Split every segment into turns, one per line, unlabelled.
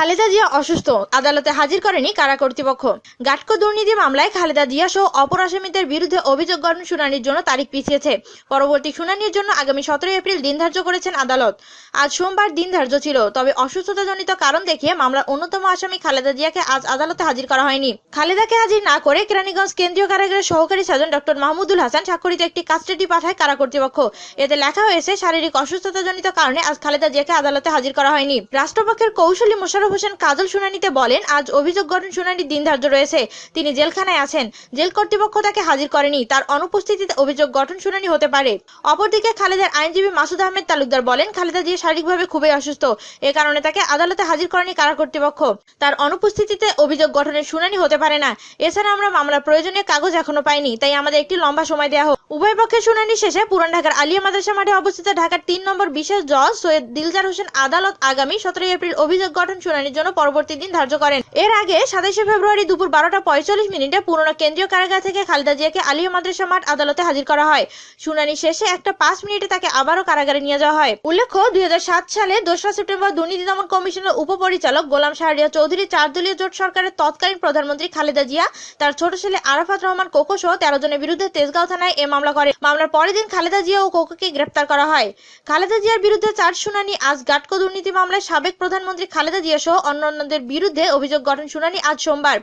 খালেদা জিয়া অসুস্থ। আদালতে হাজির করেনি কারা কর্তৃপক্ষ। গাটকো দুর্নীতি মামলায় খালেদা জিয়া সহ অপর আসামিদের বিরুদ্ধে অভিযোগ গঠন শুনানির জন্য তারিখ পিছিয়েছে। পরবর্তী শুনানির জন্য আগামী সতেরোই এপ্রিল দিন ধার্য করেছেন আদালত। আজ সোমবার দিন ধার্য ছিল, তবে অসুস্থতাজনিত কারণ দেখিয়ে মামলার অন্যতম আসামি খালেদা জিয়াকে আজ আদালতে হাজির করা হয়নি। খালেদাকে হাজির না করে কেরানীগঞ্জ কেন্দ্রীয় কারাগারের সহকারী সার্জন ডক্টর মাহমুদুল হাসান স্বাক্ষরিত একটি কাস্টাডি পাঠায় কারা কর্তৃপক্ষ। এতে লেখা হয়েছে, শারীরিক অসুস্থতাজনিত কারণে আজ খালেদা জিয়াকে আদালতে হাজির করা হয়নি। রাষ্ট্রপক্ষের কৌশলী মোশাররফ হোসেন কাজল শুনানিতে বলেন, আজ অভিযোগ গঠন শুনানির দিন ধার্য রয়েছে। তিনি জেলখানায় আছেন। জেল কর্তৃপক্ষ তাকে হাজির করেনি। তার অনুপস্থিতিতে অভিযোগ গঠন শুনানি হতে পারে। অপরদিকে খালেদার আইনজীবী মাসুদ আহমেদ তালুকদার বলেন, খালেদা জিয়া শারীরিকভাবে খুবই অসুস্থ। এ কারণে তাকে আদালতে হাজির করেনি কারা কর্তৃপক্ষ। তার অনুপস্থিতিতে অভিযোগ গঠনের শুনানি হতে পারে না। এছাড়া আমরা মামলার প্রয়োজনীয় কাগজ এখনও পাইনি, তাই আমাদের একটি লম্বা সময় দেওয়া হোক। উভয় পক্ষের শুনানি শেষে পুরান ঢাকার আলিয়া মাদ্রাসা মাঠে অবস্থিত ঢাকার তিন নম্বর বিশেষ জজ সৈয়দ দিলজার হোসেন আদালত আগামী সতেরোই এপ্রিল অভিযোগ গঠন শুনানির জন্য পরবর্তী দিন ধার্য করেন। এর আগে সাতাশে ফেব্রুয়ারি দুপুর বারোটা পঁয়তাল্লিশ মিনিটে পুরনো কেন্দ্রীয় কারাগার থেকে খালেদা জিয়াকে আলিয়া মাদ্রাসা মাঠ আদালতে হাজির করা হয়। শুনানি শেষে একটা পাঁচ মিনিটে তাকে আবারও কারাগারে নিয়ে যাওয়া হয়। উল্লেখ্য, দুই হাজার সাত সালে দোসরা সেপ্টেম্বর দুর্নীতি দমন কমিশনের উপপরিচালক গোলাম শাহরিয়া চৌধুরী চার দলীয় জোট সরকারের তৎকালীন প্রধানমন্ত্রী খালেদা জিয়া, তার ছোট ছেলে আরাফাত রহমান কোকো সহ তেরো জনের বিরুদ্ধে তেজগাঁও থানায় এ মামলা করে। মামলার পরের দিন খালেদা জিয়া ও কোকোকে গ্রেপ্তার করা হয়। খালেদা জিয়ার বিরুদ্ধে চার শুনানি, আজ গাটকো দুর্নীতি মামলায় সাবেক প্রধানমন্ত্রী খালেদা জিয়া সহ অন্যান্যদের বিরুদ্ধে অভিযোগ গঠন শুনানি আজ সোমবার।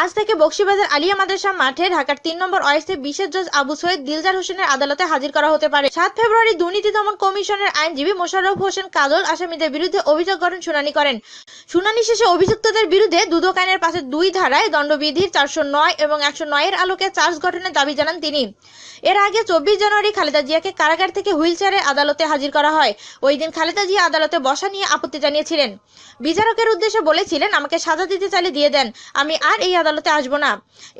আজ থেকে বক্সিবাজার আলিয়া মাদ্রাসা মাঠে ঢাকার তিন নম্বর অয়েসে বিশেষ জজ আবু সৈয়দ দিলজার হোসেনের আদালতে হাজির করা হতে পারে। সাত ফেব্রুয়ারি দুর্নীতি দমন কমিশনের আইনজীবী মোশাররফ হোসেন কাজল আসামিদের বিরুদ্ধে অভিযোগ গঠন শুনানি করেন। শুনানি শেষে অভিযুক্তদের বিরুদ্ধে দুদক আইনের পাশে দুই ধারায় দণ্ডবিধির চারশো নয় এবং একশো নয়ের আলোকে চার্জ গঠনের দাবি জানান তিনি। এর আগে চব্বিশ জানুয়ারি খালেদা জিয়াকে কারাগার থেকে হুইলচেয়ারে আদালতে হাজির করা হয়। ওই দিন খালেদা জিয়া আদালতে বসা নিয়ে আপত্তি জানিয়েছিলেন। বিচারকের উদ্দেশ্যে বলেছিলেন, আমাকে সাজা দিতে চাইলে দিয়ে দেন, আমি আর এই আদালতে আসব না।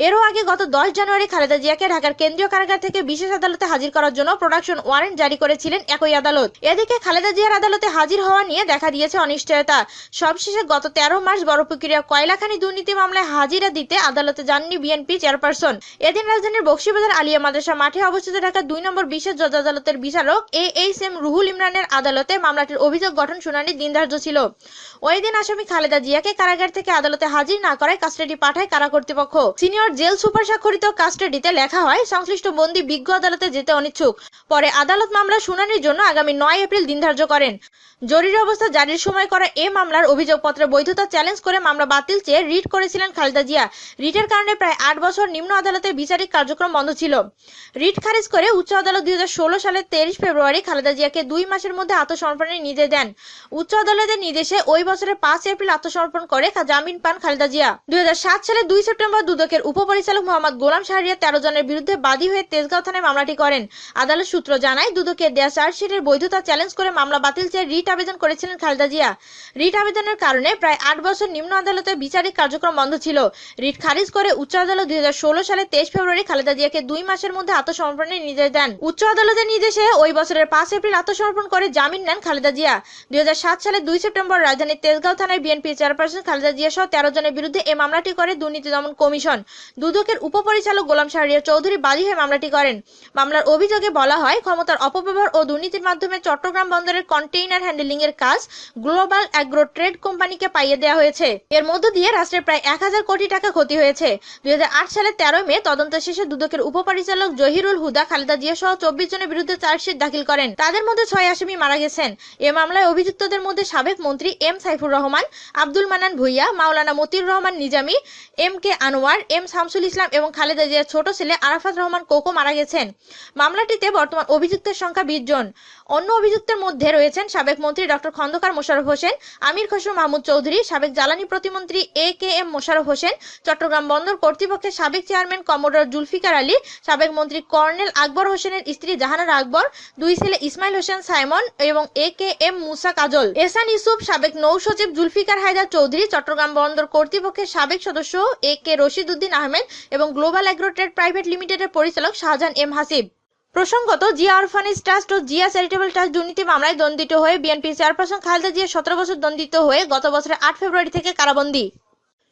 এরও আগে গত দশ জানুয়ারি খালেদা জিয়াকে ঢাকার কেন্দ্রীয় কারাগার থেকে বিশেষ আদালতে হাজির করার জন্য প্রোডাকশন ওয়ারেন্ট জারি করেছিলেন একই আদালত। এদিকে খালেদা জিয়ার আদালতে হাজির হওয়া নিয়ে দেখা দিয়েছে অনিশ্চয়তা। সবশেষে গত তেরো মার্চ বড় প্রক্রিয়া কয়লাখানি দুর্নীতি মামলায় হাজিরা দিতে আদালতে যাননি বিএনপি চেয়ারপারসন। এদিন রাজধানীর বক্সিবাজার আলিয়া মাদ্রাসা অবস্থিত ঢাকা দুই নম্বর বিশেষ জজ আদালতের বিচারক এ এইচ এম রুহুল ইমরানের আদালতে মামলাটির অভিযোগ, গঠন শুনানির দিন ধার্য ছিল। ওই দিন আসামি খালেদা জিয়াকে কারাগার থেকে আদালতে হাজির না করায় কাস্টাডি পাঠায় কারা কর্তৃপক্ষ। সিনিয়র জেল সুপার স্বাক্ষরিত কাস্টাডিতে লেখা হয়, সংশ্লিষ্ট বন্দী বিজ্ঞ আদালতে যেতে অনিচ্ছুক। পরে আদালত মামলা শুনানির জন্য আগামী নয় এপ্রিল দিন ধার্য করেন। জরুরি অবস্থা জারির সময় করা এ মামলার অভিযোগপত্রের বৈধতা চ্যালেঞ্জ করে মামলা বাতিল চেয়ে রিট করেছিলেন খালেদা জিয়া। রিটের কারণে প্রায় আট বছর নিম্ন আদালতে বিচারিক কার্যক্রম বন্ধ ছিল। রিট খারিজ করে উচ্চ আদালত দুই সালের তেইশ ফেব্রুয়ারি খালেদা জিয়াকে দুই মাসের মধ্যে আত্মসমর্পণের নির্দেশ দেন। উচ্চ আদালতের নির্দেশে ওই বছরের পাঁচ এপ্রিল আত্মসমর্পণ করে জামিন পান খালেদা জিয়া। দু হাজার সাত সালে দুই সেপ্টেম্বর দুদকের উপপরিচালক মোহাম্মদ গোলাম শাহরিয়া তেরো জনের বিরুদ্ধে বাদী হয়ে তেজগাঁও থানায় মামলাটি করেন। আদালত সূত্র জানায় দুদকের দেয়া চার্জশিটের বৈধতা চ্যালেঞ্জ করে মামলা বাতিল চেয়ে রিট আবেদন করেছিলেন খালেদা জিয়া। রিট আবেদনের কারণে প্রায় আট বছর নিম্ন আদালতে বিচারিক কার্যক্রম বন্ধ ছিল। রিট খারিজ করে উচ্চ আদালত দু হাজার ষোলো সালে তেইশ ফেব্রুয়ারি খালেদা জিয়াকে দুই মাসের মধ্যে আত্মসমর্পণের নির্দেশ দেন। উচ্চ আদালতের নির্দেশে ওই বছরের পাঁচ এপ্রিল আত্মসমর্পণ করে জামিন নেন খালেদা জিয়া। দুই সালে দুই সেপ্টেম্বর রাজধানীর তেজগাঁও থানায় বিএনপি চেয়ারপারসন খালেদা জিয়া সহ তেরো জনের বিরুদ্ধে এই মামলাটি করে দুর্নীতি দমন কমিশন। দুদকের উপপরিচালক গোলাম শাহরিয়া চৌধুরী বাদী হয়ে মামলাটি করেন। মামলার অভিযোগে বলা হয়, ক্ষমতার অপব্যবহার ও দুর্নীতির মাধ্যমে চট্টগ্রাম বন্দরের কন্টেইনার হ্যান্ডেলিং এর কাজ গ্লোবাল অ্যাগ্রো ট্রেড কোম্পানিকে পাইয়ে দেওয়া হয়েছে। এর মধ্য দিয়ে রাষ্ট্রের প্রায় এক হাজার কোটি টাকা ক্ষতি হয়েছে। দুই হাজার আট সালের তেরোই মে তদন্ত শেষে দুদকের উপপরিচালক জহিরুল হুদা, খালেদা জিয়া সহ চব্বিশ জনের বিরুদ্ধে চার্জশিট দাখিল করেন। তাদের মধ্যে ছয় আসামি মারা গেছেন। এ মামলায় অভিযুক্তদের মধ্যে সাবেক মন্ত্রী M Saifur Rahman, Abdul Mannan Bhuiyan, Maulana Motiur Rahman Nizami, M K Anwar, M Shamsul Islam এবং খালেদা জিয়ার ছোট ছেলে আরাফাত রহমান কোকো মারা গেছেন। মামলাটিতে বর্তমান অভিযুক্তের সংখ্যা বিশ জন। অন্য অভিযুক্তের মধ্যে রয়েছেন সাবেক মন্ত্রী ডক্টর খন্দকার মোশারফ হোসেন, আমির খসরু মাহমুদ চৌধুরী, সাবেক জ্বালানি প্রতিমন্ত্রী A K M Mosharraf Hossain, Chattogram বন্দর কর্তৃপক্ষের সাবেক চেয়ারম্যান কমোডর জুলফিকার আলী, সাবেক মন্ত্রী কর্নেল আকবর হোসেনের স্ত্রী জাহানারা আকবর, দুই ছেলে ইসমাইল হোসেন সাইমন এবং এ কে এম মুসা কাজল। এসান ইউসুফ, সাবেক নৌ সচিব জুলফিকার হায়দার চৌধুরী, চট্টগ্রাম বন্দর কর্তৃপক্ষের সাবেক সদস্য এ কে রশিদ উদ্দিন আহমেদ এবং গ্লোবাল অ্যাগ্রো ট্রেড প্রাইভেট লিমিটেডের পরিচালক শাহজাহান এম হাসিব। প্রসঙ্গত, জিয়া অরফানেজ ট্রাস্ট ও জিয়া চ্যারিটেবল ট্রাস্ট দুর্নীতি মামলায় দণ্ডিত হয়ে বিএনপি চেয়ারপারসন খালেদা জিয়া সতেরো বছর দণ্ডিত হয়ে গত বছরের আট ফেব্রুয়ারি থেকে কারাবন্দী।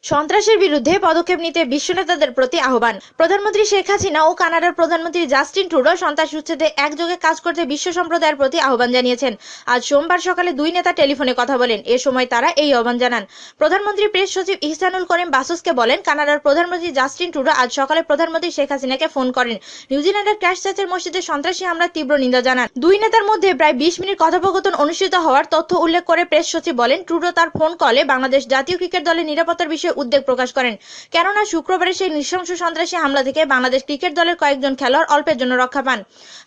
সন্ত্রাসের বিরুদ্ধে পদক্ষেপ নিতে বিশ্ব নেতাদের প্রতি আহ্বান। প্রধানমন্ত্রী শেখ হাসিনা ও কানাডার প্রধানমন্ত্রী জাস্টিন ট্রুডো সন্ত্রাস উচ্ছেদে একযোগে কাজ করতে বিশ্ব সম্প্রদায়ের প্রতি আহ্বান জানিয়েছেন। আজ সোমবার সকালে দুই নেতা টেলিফোনে কথা বলেন। এ সময় তারা এই আহ্বান জানান। প্রধানমন্ত্রী প্রেস সচিব ইহসানুল করিম বাসুসকে বলেন, কানাডার প্রধানমন্ত্রী জাস্টিন ট্রুডো আজ সকালে প্রধানমন্ত্রী শেখ হাসিনাকে ফোন করেন। নিউজিল্যান্ডের ক্যাশ চার্চের মসজিদে সন্ত্রাসী হামলার তীব্র নিন্দা জানান। দুই নেতার মধ্যে প্রায় বিশ মিনিট কথোপকথন অনুষ্ঠিত হওয়ার তথ্য উল্লেখ করে প্রেস সচিব বলেন, ট্রুডো তার ফোন কলে বাংলাদেশ জাতীয় ক্রিকেট দলের নিরাপত্তার বিষয়ে উদ্বেগ প্রকাশ করেন। কেননা, শুক্রবারে সেই নৃশংস সন্ত্রাসী হামলা থেকে বাংলাদেশ ক্রিকেট দলের কয়েকজন খেলোয়াড় অল্পের জন্য রক্ষা পান।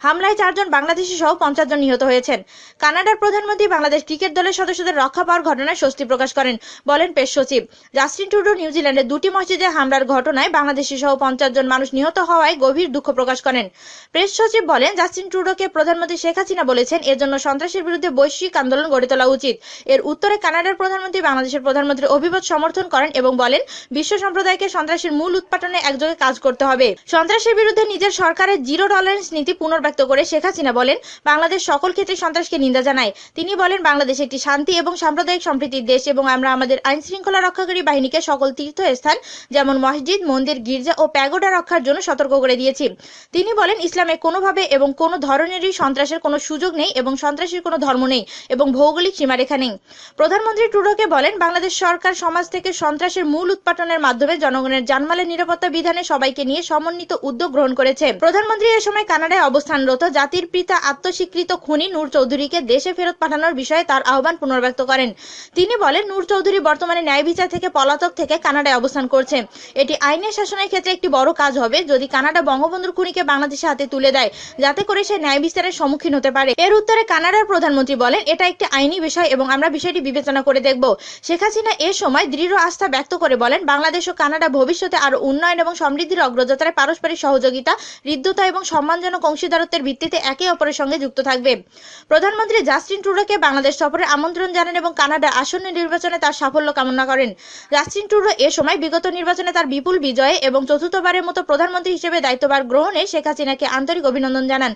হামলায় চারজন বাংলাদেশি সহ পঞ্চাশ জন নিহত হয়েছেন। কানাডার প্রধানমন্ত্রী বাংলাদেশ ক্রিকেট দলের সদস্যদের রক্ষা পাওয়ার ঘটনায় স্বস্তি প্রকাশ করেন, বলেন পেশ সচিব। জাস্টিন টুডো নিউজিল্যান্ডের দুটি মসজিদে হামলার ঘটনায় বাংলাদেশি সহ পঞ্চাশ জন মানুষ নিহত হওয়ায় গভীর দুঃখ প্রকাশ করেন। প্রেস সচিব বলেন, জাস্টিন ট্রুডোকে প্রধানমন্ত্রী শেখ হাসিনা বলেছেন, এর জন্য সন্ত্রাসের বিরুদ্ধে বৈশ্বিক আন্দোলন গড়ে তোলা উচিত। এর উত্তরে কানাডার প্রধানমন্ত্রী বাংলাদেশের প্রধানমন্ত্রী অভিমত সমর্থন করেন এবং বলেন, বিশ্ব সম্প্রদায়কে সন্ত্রাসের মূল উৎপাটনে একযোগে কাজ করতে হবে। সন্ত্রাসের বিরুদ্ধে নিজের সরকারের জিরো টলারেন্স নীতি পুনর্ব্যক্ত করে শেখ হাসিনা বলেন, বাংলাদেশ সকল ক্ষেত্রে সন্ত্রাসকে নিন্দা জানায়। তিনি বলেন, বাংলাদেশ একটি শান্তি এবং সাম্প্রদায়িক সম্প্রীতির দেশ এবং আমরা আমাদের আইন শৃঙ্খলা রক্ষাকারী বাহিনীকে সকল তীর্থস্থান, যেমন মসজিদ, মন্দির, গির্জা ও প্যাগোডা রক্ষার জন্য সতর্ক করে দিয়েছি। তিনি বলেন, ইসলামে কোনোভাবে এবং কোনো ধরনেরই সন্ত্রাসের কোনো সুযোগ নেই এবং সন্ত্রাসীর কোনো ধর্ম নেই এবং ভৌগোলিক সীমারেখা নেই। প্রধানমন্ত্রী ট্রুডোকে বলেন, বাংলাদেশ সরকার সমাজ থেকে সন্ত্রাসের মূল উৎপাটনের মাধ্যমে জনগণের জানমালের নিরাপত্তা বিধানে সবাইকে নিয়ে সমন্বিত উদ্যোগ গ্রহণ করেছে। প্রধানমন্ত্রী এ সময় কানাডায় অবস্থানরত জাতির পিতা আত্মস্বীকৃত খুনি নূর চৌধুরীকে দেশে ফেরত পাঠানোর বিষয়ে তার আহ্বান পুনর্ব্যক্ত করেন। তিনি বলেন, নূর চৌধুরী বর্তমানে ন্যায় বিচার থেকে পলাতক থেকে কানাডায় অবস্থান করছে। এটি আইনের শাসনের ক্ষেত্রে একটি বড় কাজ হবে, যদি কানাডা বঙ্গবন্ধুর খুনিকে বাংলাদেশের হাতে তুলে দেয়, যাতে করে সে ন্যায় বিচারের সম্মুখীন হতে পারে। এর উত্তরে কানাডার প্রধানমন্ত্রী বলেন, এটা একটি আইনি বিষয় এবং আমরা বিষয়টি বিবেচনা করে দেখব। শেখ হাসিনা এ সময় দৃঢ় আস্থা ব্যক্ত করে বলেন, বাংলাদেশ ও কানাডা ভবিষ্যতে আরও উন্নয়ন এবং সমৃদ্ধির অগ্রযাত্রায় পারস্পরিক সহযোগিতা, হৃদ্যতা এবং সম্মানজনক অংশীদারত্বের ভিত্তিতে একে অপরের সঙ্গে যুক্ত থাকবে। প্রধানমন্ত্রী জাস্টিন ট্রুডোকে বাংলাদেশ সফরে আমন্ত্রণ জানান এবং কানাডা আসন্ন নির্বাচনে তার সাফল্য কামনা করেন। জাস্টিন ট্রুডো এ সময় বিগত নির্বাচনে তার বিপুল বিজয়ে এবং চতুর্থবারের মতো প্রধানমন্ত্রী হিসেবে দায়িত্বভার গ্রহণে শেখ হাসিনাকে আন্তরিক অভিনন্দন জানান।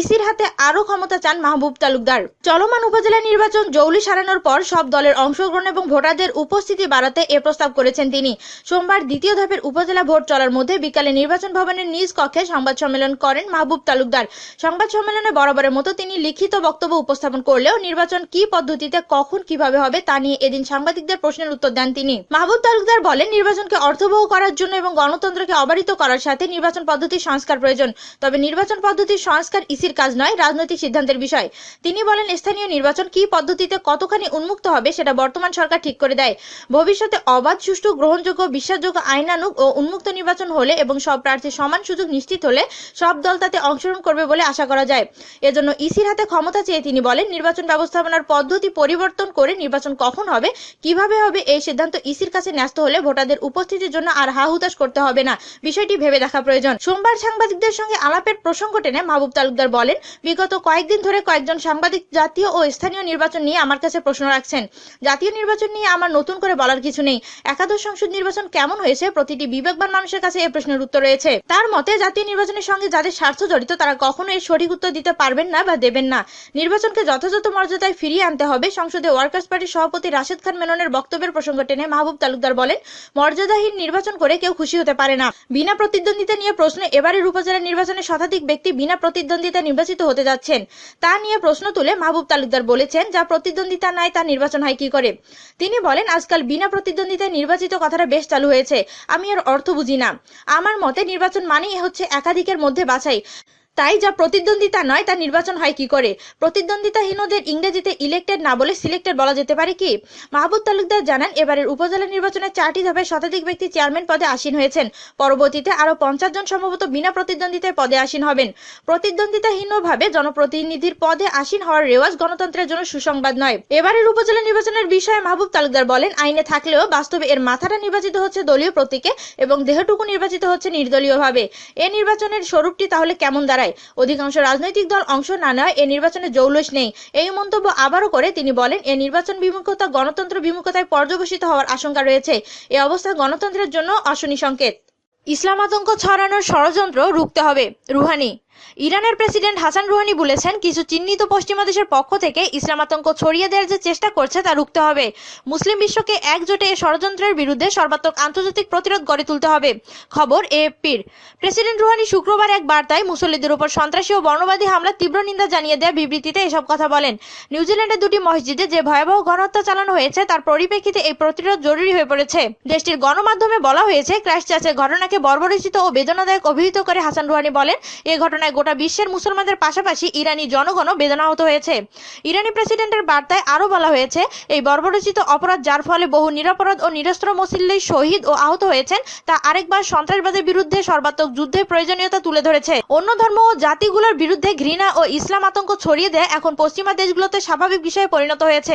ইসির হাতে আরও ক্ষমতা চান মাহবুব তালুকদার। চলমান উপজেলা নির্বাচন জৌলি সারানোর পর সব দলের অংশগ্রহণ এবং ভোটারদের উপস্থিতি বাড়াতে এ প্রস্তাব করেছেন তিনি। সোমবার দ্বিতীয় ধাপের উপজেলা ভোট চলার মধ্যে বিকালে নির্বাচন ভবনের নিজ কক্ষে সংবাদ সম্মেলন করেন মাহবুব তালুকদার। সংবাদ সম্মেলনে বরাবরের মতো তিনি লিখিত বক্তব্য উপস্থাপন করলেও নির্বাচন কি পদ্ধতিতে, কখন, কীভাবে হবে তা নিয়ে এদিন সাংবাদিকদের প্রশ্নের উত্তর দেন তিনি। মাহবুব তালুকদার বলেন, নির্বাচনকে অর্থবহ করার জন্য এবং গণতন্ত্রকে অবারিত করার সাথে নির্বাচন পদ্ধতির সংস্কার প্রয়োজন। তবে নির্বাচন পদ্ধতির সংস্কার ইসির কাজ নয়, রাজনৈতিক সিদ্ধান্তের বিষয়। তিনি বলেন, স্থানীয় নির্বাচন কি পদ্ধতিতে কতখানি উন্মুক্ত হবে সেটা বর্তমান সরকার ঠিক করে দেয়। ভবিষ্যতে অবাধ সুষ্ঠু, গ্রহণযোগ্য, বিশ্বাসযোগ্য, আইনানুগ ও উন্মুক্ত নির্বাচন হলে এবং সব প্রার্থীর সমান সুযোগ নিশ্চিত হলে সব দল তাতে অংশগ্রহণ করবে বলে আশা করা যায়। এজন্য ইসির হাতে ক্ষমতা চেয়ে তিনি বলেন, নির্বাচন ব্যবস্থাপনার পদ্ধতি পরিবর্তন করে নির্বাচন কখন হবে, কীভাবে হবে এই সিদ্ধান্ত ইসির কাছে ন্যস্ত হলে ভোটারদের উপস্থিতির জন্য আর হা হুতাশ করতে হবে না। বিষয়টি ভেবে দেখা প্রয়োজন। সোমবার সাংবাদিকদের সঙ্গে আলাপের প্রসঙ্গ টেনে মাহবুব তালুকদার বলেন, বিগত কয়েকদিন ধরে কয়েকজন সাংবাদিক, জাতীয় ও স্থানীয় নির্বাচন নিয়ে আমার কাছে প্রশ্ন রাখছেন। জাতীয় নির্বাচন নিয়ে আমার নতুন করে বলার কিছু নেই। একাদশ সংসদ নির্বাচন কেমন হয়েছে? প্রতিটি বিবেকবান মানুষের কাছে এই প্রশ্নের উত্তর রয়েছে। তার মতে, জাতীয় নির্বাচনের সঙ্গে যাদের স্বার্থ জড়িত, তারা কখনো এর সঠিক উত্তর দিতে পারবেন না বা দেবেন না। নির্বাচনকে যথাযথ মর্যাদায় ফিরিয়ে আনতে হবে, সংসদে ওয়ার্কার্স পার্টির সভাপতি রাশেদ খান মেননের বক্তব্যের প্রসঙ্গ টেনে মাহবুব তালুকদার বলেন, মর্যাদাহীন নির্বাচন করে কেউ খুশি হতে পারে না। বিনা প্রতিদ্বন্দ্বিতা নিয়ে প্রশ্ন এবারের উপজেলা নির্বাচনে শতাধিক ব্যক্তি বিনা প্রতিদ্বন্দ্বিতা নির্বাচিত হতে যাচ্ছেন। তা নিয়ে প্রশ্ন তুলে মাহবুব তালুকদার বলেছেন, যা প্রতিদ্বন্দ্বিতা নাই, তা নির্বাচন হয় কি করে? তিনি বলেন, আজকাল বিনা প্রতিদ্বন্দ্বিতায় নির্বাচিত কথাটা বেশ চালু হয়েছে। আমি এর অর্থ বুঝি না। আমার মতে নির্বাচন মানেই হচ্ছে একাধিকের মধ্যে বাছাই। তাই যা প্রতিদ্বন্দ্বিতা নয়, তা নির্বাচন হয় কি করে? প্রতিদ্বন্দ্বিতাহীনদের ইংরেজিতে ইলেক্টেড না বলে সিলেক্টেড বলা যেতে পারে কি? মাহবুব তালুকদার জানান, এবারের উপজেলা নির্বাচনে চারটি ধাপে শতাধিক ব্যক্তি চেয়ারম্যান পদে আসীন হয়েছেন। পরবর্তীতে আরও পঞ্চাশ জন সম্ভবত বিনা প্রতিদ্বন্দ্বিতায় পদে আসীন হবেন। প্রতিদ্বন্দ্বিতাহীনভাবে জনপ্রতিনিধির পদে আসীন হওয়ার রেওয়াজ গণতন্ত্রের জন্য সুসংবাদ নয়। এবারের উপজেলা নির্বাচনের বিষয়ে মাহবুব তালুকদার বলেন, আইনে থাকলেও বাস্তবে এর মাথাটা নির্বাচিত হচ্ছে দলীয় প্রতীকে এবং দেহটুকু নির্বাচিত হচ্ছে নির্দলীয়ভাবে। এ নির্বাচনের স্বরূপটি তাহলে কেমন দাঁড়ায়? অধিকাংশ রাজনৈতিক দল অংশ না নেওয়া এ নির্বাচনে জৌলুস নেই। এই মন্তব্য আবারও করে তিনি বলেন, এ নির্বাচন বিমুখতা, গণতন্ত্র বিমুখতায় পর্যবেসিত হওয়ার আশঙ্কা রয়েছে। এ অবস্থা গণতন্ত্রের জন্য অশনি সংকেত। ইসলাম আতঙ্ক ছড়ানোর ষড়যন্ত্র রুখতে হবে। রুহানি। ইরানের প্রেসিডেন্ট হাসান রুহানি বলেছেন, কিছু চিহ্নিত পশ্চিমা দেশের পক্ষ থেকে ইসলাম আতঙ্ক ছড়িয়ে দেওয়ার যে চেষ্টা করছে তা রুখতে হবে। মুসলিম বিশ্বকে একজোটে এ ষড়যন্ত্রের বিরুদ্ধে সর্বাত্মক আন্তর্জাতিক প্রতিরোধ গড়ে তুলতে হবে, খবর এএফপির। প্রেসিডেন্ট রুহানি শুক্রবার এক বার্তায় মুসল্লিদের উপর সন্ত্রাসী ও বর্ণবাদী হামলার তীব্র নিন্দা জানিয়ে দেয়া বিবৃতিতে এসব কথা বলেন। নিউজিল্যান্ডের দুটি মসজিদে যে ভয়াবহ গণহত্যা চালানো হয়েছে, তার পরিপ্রেক্ষিতে এই প্রতিরোধ জরুরি হয়ে পড়েছে। দেশটির গণমাধ্যমে বলা হয়েছে, ক্রাইস্ট চার্চের ঘটনাকে বর্বরচিত ও বেদনাদায়ক অভিহিত করে হাসান রুহানি বলেন, এ ঘটনায় গোটা বিশ্বের মুসলমানদের পাশাপাশি ইরানি জনগণও বেদনাহত হয়েছে। ইরানি প্রেসিডেন্টের বার্তায় আরও বলা হয়েছে, এই বর্বরচিত অপরাধ যার ফলে বহু নিরাপরাধ ও নিরস্ত্র মুসল্লি শহীদ ও আহত হয়েছেন, তা আরেকবার সন্ত্রাসবাদের বিরুদ্ধে সর্বাত্মক যুদ্ধের প্রয়োজনীয়তা তুলে ধরেছে। অন্য ধর্ম ও জাতিগুলোর বিরুদ্ধে ঘৃণা ও ইসলাম আতঙ্ক ছড়িয়ে দেয় এখন পশ্চিমা দেশগুলোতে স্বাভাবিক বিষয়ে পরিণত হয়েছে।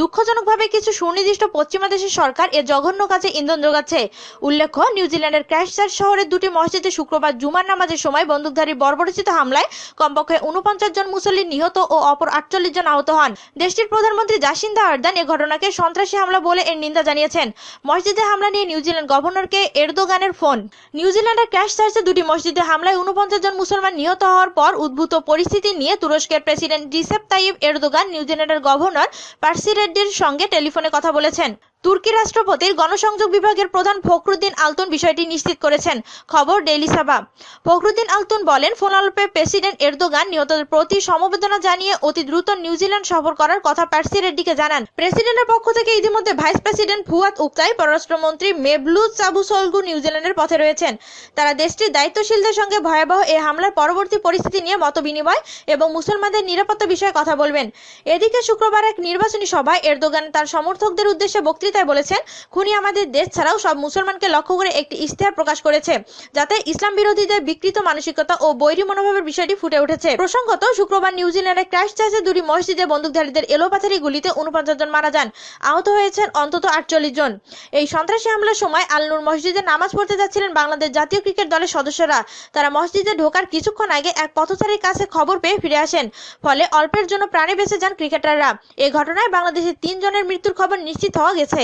দুঃখজনকভাবে কিছু সুনির্দিষ্ট পশ্চিমা দেশের সরকার এ জঘন্য কাজে ইন্ধন যোগাচ্ছে। উল্লেখ্য, নিউজিল্যান্ডের ক্রাইস্টচার্চ শহরের দুটি মসজিদে শুক্রবার জুমার নামাজের সময় বন্দুকধারী বর্বরচিত হামলায় কমপক্ষে উনপঞ্চাশ জন মুসল্লি নিহত ও অপর আটচল্লিশ জন আহত হন। দেশটির প্রধানমন্ত্রী জাসিন্দা আর্দান এ ঘটনাকে সন্ত্রাসী হামলা বলে এর নিন্দা জানিয়েছেন। মসজিদে হামলা নিয়ে নিউজিল্যান্ড গভর্নরকে এরদোগানের ফোন। নিউজিল্যান্ডের ক্রাইস্টচার্চে দুটি মসজিদে হামলায় উনপঞ্চাশ জন মুসলমান নিহত হওয়ার পর উদ্ভূত পরিস্থিতি নিয়ে তুরস্কের প্রেসিডেন্ট রিসেপ তাইব এরদোগান, নিউজিল্যান্ডের গভর্নর পার্সি রেড্ডির সঙ্গে টেলিফোনে কথা বলেছেন। তুর্কি রাষ্ট্রপতির গণসংযোগ বিভাগের প্রধান ফখরুদ্দিন আলতুন বিষয়টি নিশ্চিত করেছেন। খবর, ডেইলি সাবা। ফখরুদ্দিন আলতুন বলেন, ফোনালাপে প্রেসিডেন্ট এরদোগান নিহতদের প্রতি সমবেদনা জানিয়ে অতি দ্রুত নিউজিল্যান্ড সফর করার কথা পার্সি রেড্ডিকে জানান। প্রেসিডেন্টের পক্ষ থেকে ইতিমধ্যে ভাইস প্রেসিডেন্ট ফুয়াদ উক্তাই, পররাষ্ট্রমন্ত্রী মেবলুদ চাবুসলগু নিউজিল্যান্ডের পথে রয়েছেন। তারা দেশটির দায়িত্বশীলদের সঙ্গে ভয়াবহ এ হামলার পরবর্তী পরিস্থিতি নিয়ে মত বিনিময় এবং মুসলমানদের নিরাপত্তা বিষয়ে কথা বলবেন। এদিকে শুক্রবার এক নির্বাচনী সভায় এরদোগান তার সমর্থকদের উদ্দেশ্যে বক্তৃতায় বলেছেন, খুনি আমাদের দেশ ছাড়াও সব মুসলমানকে লক্ষ্য করে একটি ইশতেহার প্রকাশ করেছে, যাতে ইসলাম বিরোধীদের বিকৃত মানসিকতা ও বৈরী মনোভাবের বিষয়টি ফুটে উঠেছে। প্রসঙ্গত, শুক্রবার নিউজিল্যান্ডের ক্রাইস্ট চার্চে দুটি মসজিদে বন্দুকধারীদের এলোপাথারি গুলিতে উনপঞ্চাশ জন মারা যান। আহত হয়েছেন অন্তত আটচল্লিশ জন। এই সন্ত্রাসী হামলার সময় আলনুর মসজিদে নামাজ পড়তে যাচ্ছিলেন বাংলাদেশ জাতীয় ক্রিকেট দলের সদস্যরা। তারা মসজিদে ঢোকার কিছুক্ষণ আগে এক পথচারীর কাছে খবর পেয়ে ফিরে আসেন। ফলে অল্পের জন্য প্রাণে বেঁচে যান ক্রিকেটাররা। এই ঘটনায় বাংলাদেশের তিনজনের মৃত্যুর খবর নিশ্চিত হওয়া গেছে।